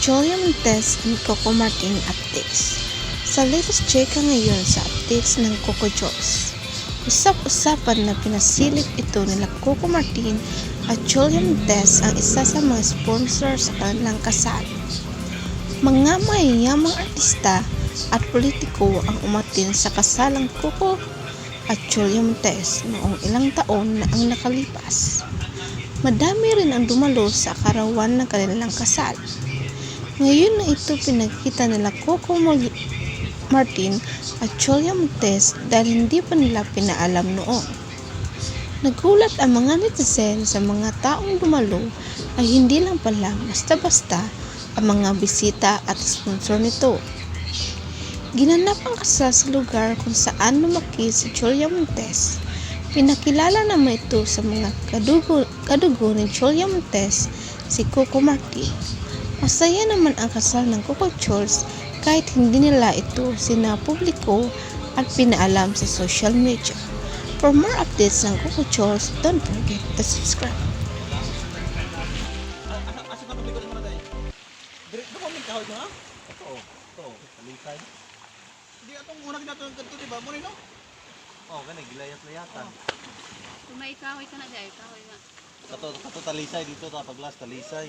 Julia Montes and Coco Martin updates. Sa latest cheka ngayon sa updates ng Coco Jones. Usap-usapan na pinasilit ito nila Coco Martin at Julia Montes ang isa sa mga sponsor sa kanilang kasal. Mga mayayamang artista at politiko ang umatin sa kasalang Coco at Julia Montes noong ilang taon na ang nakalipas. Madami rin ang dumalo sa karawan ng kanilang kasal. Ngayon na ito pinagkita nila Coco Mol- Martin at Julia Montes dahil hindi pa nila pinaalam noon. Nagulat ang mga netizen sa mga taong dumalo ay hindi lang pala basta-basta ang mga bisita at sponsor nito. Ginanap ang kasal sa lugar kung saan lumaki si Julia Montes. Pinakilala naman ito sa mga kadugo, kadugo ni Julia Montes, si Coco Martin. Masaya naman ang kasal ng Coco Charles kahit hindi nila ito sinapubliko at pinaalam sa social media. For more updates ng Coco Charles, don't forget to subscribe. Asa ka pabigod mo na tayo? Dire, do kami kahoy ha? Ito, ito, talitay. Di atong una ginato ng kanto, di ba? Mo no? Oh, kani gilayat-layatan. Kung may kahoy ka na dahil, kahoy nga. Kato kato talisay dito ta paglas talisay.